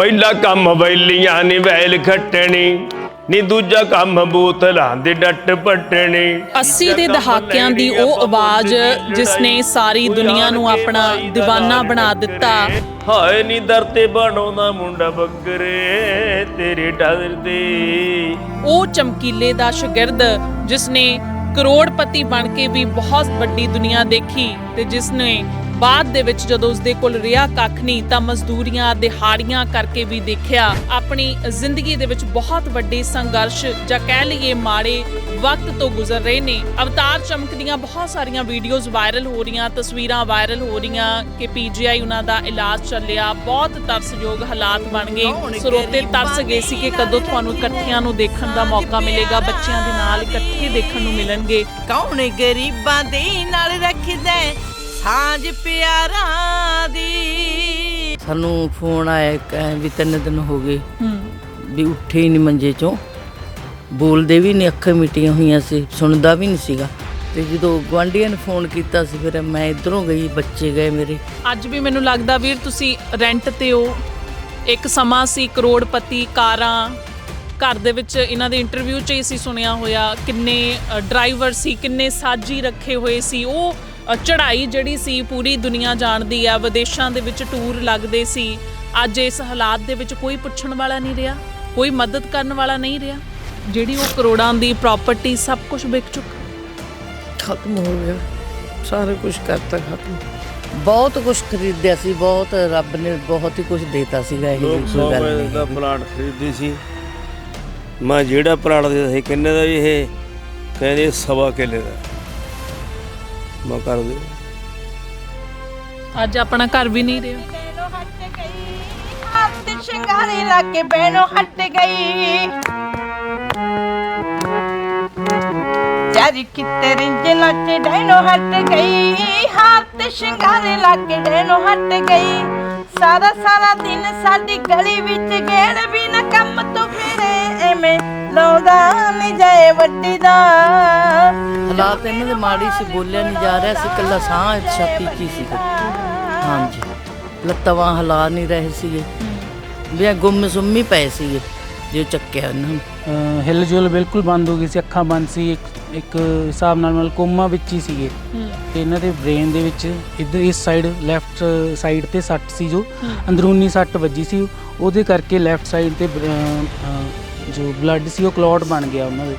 ਪਹਿਲਾ ਕੰਮ ਬੈਲੀਆਂ ਨੇ ਵੈਲ ਖੱਟਣੀ ਨੀ ਦੂਜਾ ਕੰਮ ਬੋਤਲਾਂ ਦੇ ਡੱਟ ਪੱਟਣੀ। 80 ਦੇ ਦਹਾਕਿਆਂ ਦੀ ਉਹ ਆਵਾਜ਼ ਜਿਸ ਨੇ ਸਾਰੀ ਦੁਨੀਆ ਨੂੰ ਆਪਣਾ دیਵਾਨਾ ਬਣਾ ਦਿੱਤਾ। ਹਾਏ ਨੀ ਦਰ ਤੇ ਬਣਾਉਂਦਾ ਮੁੰਡਾ ਬੱਗਰੇ ਤੇਰੇ ਡਰ ਦੇ ਉਹ ਚਮਕੀਲੇ ਦਾ ਸ਼ਾਗਿਰਦ ਜਿਸ ਨੇ ਕਰੋੜਪਤੀ ਬਣ ਕੇ ਵੀ ਬਹੁਤ ਵੱਡੀ ਦੁਨੀਆ ਦੇਖੀ ਤੇ ਜਿਸ ਨੇ ਬਾਅਦ ਦੇ ਵਿੱਚ ਜਦੋਂ ਉਸਦੇ ਕੋਲ ਰਿਹਾ ਕੱਖ ਨਹੀਂ ਤਾਂ ਮਜ਼ਦੂਰੀਆਂ ਦਿਹਾੜੀਆਂ ਕਰਕੇ ਵੀ ਦੇਖਿਆ ਆਪਣੀ ਜ਼ਿੰਦਗੀ ਦੇ ਵਿੱਚ ਬਹੁਤ ਵੱਡੇ ਸੰਘਰਸ਼ ਜਾਂ ਕਹਿ ਲਈਏ ਮਾੜੇ ਵਕਤ ਤੋਂ ਗੁਜ਼ਰ ਰਹੇ ਨੇ। ਅਵਤਾਰ ਚਮਕਦੀਆਂ ਬਹੁਤ ਸਾਰੀਆਂ ਵੀਡੀਓਜ਼ ਵਾਇਰਲ ਹੋ ਰਹੀਆਂ ਤਸਵੀਰਾਂ ਵਾਇਰਲ ਹੋ ਰਹੀਆਂ ਕਿ ਪੀਜੀਆਈ ਉਹਨਾਂ ਦਾ ਇਲਾਜ ਚੱਲਿਆ ਬਹੁਤ ਤਰਸਯੋਗ ਹਾਲਾਤ ਬਣ ਗਏ। ਸਰੋਤੇ ਤਰਸ ਗਏ ਸੀ ਕਿ ਕਦੋਂ ਤੁਹਾਨੂੰ ਇਕੱਠਿਆਂ ਨੂੰ ਦੇਖਣ ਦਾ ਮੌਕਾ ਮਿਲੇਗਾ ਬੱਚਿਆਂ ਦੇ ਨਾਲ ਇਕੱਠੇ ਦੇਖਣ ਨੂੰ ਮਿਲਣਗੇ। ਕੌਣ ਗਰੀਬਾਂ ਦੇ ਨਾਲ ਰੱਖਦਾ ਹੈ? ਸਾਂਝ ਪਿਆਰਾਂ ਦੀ। ਸਾਨੂੰ ਫੋਨ ਆਇਆ ਐਂ ਵੀ ਤਿੰਨ ਦਿਨ ਹੋ ਗਏ ਹੂੰ। ਵੀ ਉੱਠੇ ਹੀ ਨਹੀਂ ਮੰਜੇ ਚੋਂ। ਬੋਲਦੇ ਵੀ ਨਹੀਂ ਅੱਖਾਂ ਮਿਟੀਆਂ ਹੋਈਆਂ ਸੀ ਸੁਣਦਾ ਵੀ ਨਹੀਂ ਸੀਗਾ। ਤੇ ਜਦੋਂ ਗੁਆਂਢੀਆਂ ਨੇ ਫੋਨ ਕੀਤਾ ਸੀ ਫਿਰ ਮੈਂ ਇਧਰੋਂ ਗਈ ਬੱਚੇ ਗਏ ਮੇਰੇ। ਅੱਜ ਵੀ ਮੈਨੂੰ ਲੱਗਦਾ ਵੀਰ ਤੁਸੀਂ ਰੈਂਟ ਤੇ ਹੋ। ਇੱਕ ਸਮਾਂ ਸੀ ਕਰੋੜਪਤੀ ਕਾਰਾਂ। ਘਰ ਦੇ ਵਿੱਚ ਇਹਨਾਂ ਦੇ ਇੰਟਰਵਿਊ 'ਚ ਹੀ ਸੀ ਸੁਣਿਆ ਹੋਇਆ। ਕਿੰਨੇ ਡਰਾਈਵਰ ਸੀ ਕਿੰਨੇ ਸਾਜੀ ਰੱਖੇ ਹੋਏ ਸੀ। ਉਹ ਚੜ੍ਹਾਈ ਜਿਹੜੀ ਸੀ ਪੂਰੀ ਦੁਨੀਆ ਜਾਣਦੀ ਆ ਵਿਦੇਸ਼ਾਂ ਦੇ ਵਿੱਚ ਟੂਰ ਲੱਗਦੇ ਸੀ। ਅੱਜ ਇਸ ਹਾਲਾਤ ਦੇ ਵਿੱਚ ਕੋਈ ਪੁੱਛਣ ਵਾਲਾ ਨਹੀਂ ਰਿਹਾ ਕੋਈ ਮਦਦ ਕਰਨ ਵਾਲਾ ਨਹੀਂ ਰਿਹਾ। ਜਿਹੜੀ ਉਹ ਕਰੋੜਾਂ ਦੀ ਪ੍ਰਾਪਰਟੀ ਸਭ ਕੁਝ ਵਿਕ ਚੁੱਕਾ। ਖਤਮ ਹੋ ਗਿਆ। ਸਾਰਾ ਕੁਝ ਕਰਤਾ ਖਤਮ। ਬਹੁਤ ਕੁਝ ਖਰੀਦਿਆ ਸੀ ਬਹੁਤ ਰੱਬ ਨੇ ਬਹੁਤ ਹੀ ਕੁਝ ਦੇਤਾ ਸੀਗਾ ਇਹ ਲੋਕ ਕੋਈ ਸੌ ਗੱਲ ਪੈਸੇ ਦਾ ਨਹੀਂ ਪਲਾਟ ਖਰੀਦੀ ਸੀ। ਮੈਂ ਜਿਹੜਾ ਪਲਾਟ ਦੇ ਸੀ ਕਿੰਨੇ ਦਾ ਜੀ ਇਹ? ਕਹਿੰਦੇ ਸਵਾ ਕਿੱਲੇ ਦਾ। ਮੈਂ ਕਰ ਦੇ। ਅੱਜ ਆਪਣਾ ਘਰ ਵੀ ਨਹੀਂ ਰਿਹਾ। ਬੈਨੋ ਹਟ ਗਈ ਹੱਥ ਸ਼ਿੰਗਾਰੇ ਲਾ ਕੇ ਬੈਨੋ ਹਟ ਗਈ। ਚਾਰੀ ਕਿਤੇ ਰਿੰਜ ਨੱਚ ਡੈਨੋ ਹਟ ਗਈ ਹੱਥ ਸ਼ਿੰਗਾਰੇ ਲਾ ਕੇ ਡੈਨੋ ਹਟ ਗਈ। ਸਾਰਾ ਸਾਰਾ ਦਿਨ ਸਾਡੀ ਗਲੀ ਵਿੱਚ ਗੇੜ ਵੀ ਨਾ ਕੰਮ ਤੋਂ ਫਿਰੇ ਐਵੇਂ ਲਾਉਂਦਾ ਨਹੀਂ ਜਾਏ ਵੱਡੀ ਦਾ। ਹਾਲਾਤ ਇਹਨਾਂ ਦੇ ਮਾੜੀ ਸੀ ਬੋਲਿਆ ਨਹੀਂ ਜਾ ਰਿਹਾ ਸੀ ਕੱਲਾ ਸਾਹ ਛਾਤੀ ਚ ਹੀ ਸੀਗਾ ਹਾਂਜੀ। ਲੱਤਾਂ ਬਾਹਾਂ ਹਿਲਾ ਨਹੀਂ ਰਹੇ ਸੀਗੇ। ਵੀ ਗੁੰਮ ਸੁੰਮੀ ਪਏ ਸੀਗੇ ਜੋ ਚੱਕਿਆ ਉਹਨਾਂ ਨੂੰ। ਹਿਲ ਜੁਲ ਬਿਲਕੁਲ ਬੰਦ ਹੋ ਗਈ ਸੀ ਅੱਖਾਂ ਬੰਦ ਸੀ ਇੱਕ ਇੱਕ ਹਿਸਾਬ ਨਾਲ ਮਤਲਬ ਕੋਮਾ ਵਿੱਚ ਹੀ ਸੀਗੇ। ਤੇ ਇਹਨਾਂ ਦੇ ਬ੍ਰੇਨ ਦੇ ਵਿੱਚ ਇੱਧਰ ਇਸ ਸਾਈਡ ਲੈਫਟ ਸਾਈਡ ਤੇ ਸੱਟ ਸੀ ਜੋ। ਅੰਦਰੂਨੀ ਸੱਟ ਵੱਜੀ ਸੀ। ਉਹਦੇ ਕਰਕੇ ਲੈਫਟ ਸਾਈਡ ਤੇ ਜੋ ਬਲੱਡ ਸੀ ਉਹ ਕਲੌਟ ਬਣ ਗਿਆ ਉਹਨਾਂ ਦੇ।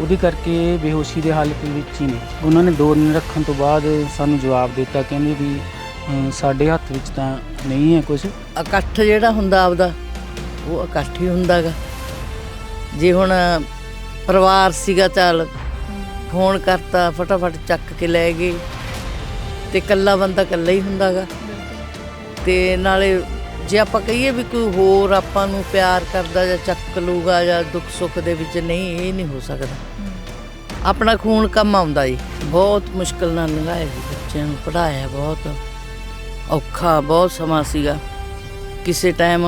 ਉਹਦੇ ਕਰਕੇ ਬੇਹੋਸ਼ੀ ਦੇ ਹਾਲਤ ਵਿੱਚ ਹੀ ਨੇ। ਉਹਨਾਂ ਨੇ ਦੋ ਦਿਨ ਰੱਖਣ ਤੋਂ ਬਾਅਦ ਸਾਨੂੰ ਜਵਾਬ ਦਿੱਤਾ ਕਹਿੰਦੇ ਵੀ ਅਹ, ਸਾਡੇ ਹੱਥ ਵਿੱਚ ਤਾਂ ਨਹੀਂ ਹੈ ਕੁਝ ਇਕੱਠ ਜਿਹੜਾ ਹੁੰਦਾ ਆਪਦਾ ਉਹ ਇਕੱਠ ਹੀ ਹੁੰਦਾਗਾ ਜੇ ਹੁਣ ਪਰਿਵਾਰ ਸੀਗਾ ਚੱਲ ਫੋਨ ਕਰਤਾ ਫਟਾਫਟ ਚੱਕ ਕੇ ਲੈ ਗਏ। ਤੇ ਇਕੱਲਾ ਬੰਦਾ ਇਕੱਲਾ ਹੀ ਹੁੰਦਾਗਾ ਤੇ ਨਾਲੇ ਜੇ ਆਪਾਂ ਕਹੀਏ ਵੀ ਕੋਈ ਹੋਰ ਆਪਾਂ ਨੂੰ ਪਿਆਰ ਕਰਦਾ ਜਾਂ ਚੱਕ ਲੂਗਾ ਜਾਂ ਦੁੱਖ ਸੁੱਖ ਦੇ ਵਿੱਚ ਨਹੀਂ, ਇਹ ਨਹੀਂ ਹੋ ਸਕਦਾ। ਆਪਣਾ ਖੂਨ ਕੰਮ ਆਉਂਦਾ ਜੀ। ਬਹੁਤ ਮੁਸ਼ਕਲ ਨਾਲ ਲੰਘਾਇਆ ਜੀ ਬੱਚਿਆਂ ਨੂੰ ਪੜਾਇਆ ਬਹੁਤ, ਔਖਾ ਬਹੁਤ ਸਮਾਂ ਸੀਗਾ। ਕਿਸੇ ਟਾਈਮ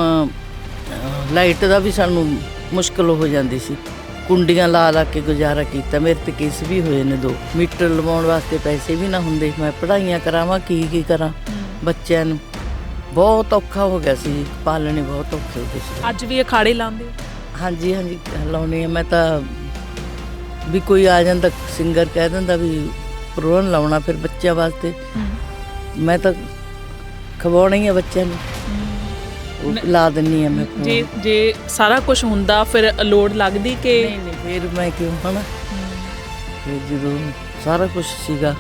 ਲਾਈਟ ਦਾ ਵੀ ਸਾਨੂੰ ਮੁਸ਼ਕਲ ਹੋ ਜਾਂਦੀ ਸੀ। ਕੁੰਡੀਆਂ ਲਾ ਲਾ ਕੇ ਗੁਜ਼ਾਰਾ ਕੀਤਾ। ਮੇਰੇ ਤੇ ਕੇਸ ਵੀ ਹੋਏ ਨੇ ਦੋ। ਮੀਟਰ ਲਵਾਉਣ ਵਾਸਤੇ ਪੈਸੇ ਵੀ ਨਾ ਹੁੰਦੇ। ਮੈਂ ਪੜ੍ਹਾਈਆਂ ਕਰਾਵਾਂ, ਕੀ ਕੀ ਕਰਾਂ ਬੱਚਿਆਂ ਨੂੰ। ਬਹੁਤ ਔਖਾ ਹੋ ਗਿਆ ਸੀ ਪਾਲਣੇ ਬਹੁਤ ਔਖੇ ਹੋ ਗਏ ਸੀ। ਅੱਜ ਵੀ ਅਖਾੜੇ ਲਾਉਂਦੇ ਹੋ? ਹਾਂਜੀ ਹਾਂਜੀ ਲਾਉਣੀ ਆ ਮੈਂ ਤਾਂ ਵੀ ਕੋਈ ਆ ਜਾਂਦਾ ਸਿੰਗਰ ਕਹਿ ਦਿੰਦਾ ਵੀ ਪ੍ਰੋਗਰਾਮ ਲਾਉਣਾ ਫਿਰ ਬੱਚਿਆਂ ਵਾਸਤੇ। ਮੈਂ ਤਾਂ ਖਵਾਉਣਾ ਹੀ ਆ ਬੱਚਿਆਂ ਨੂੰ। ਉਹ ਲਾ ਦਿੰਨੀ ਆ ਮੈਂ। ਜੇ ਜੇ ਸਾਰਾ ਕੁਝ ਹੁੰਦਾ ਫਿਰ ਲੋੜ ਲੱਗਦੀ ਕਿ ਨਹੀਂ ਨਹੀਂ ਫਿਰ ਮੈਂ ਕਿਉਂ ਹਨਾ? ਫਿਰ ਜਦੋਂ ਸਾਰਾ ਕੁਝ ਸੀਗਾ।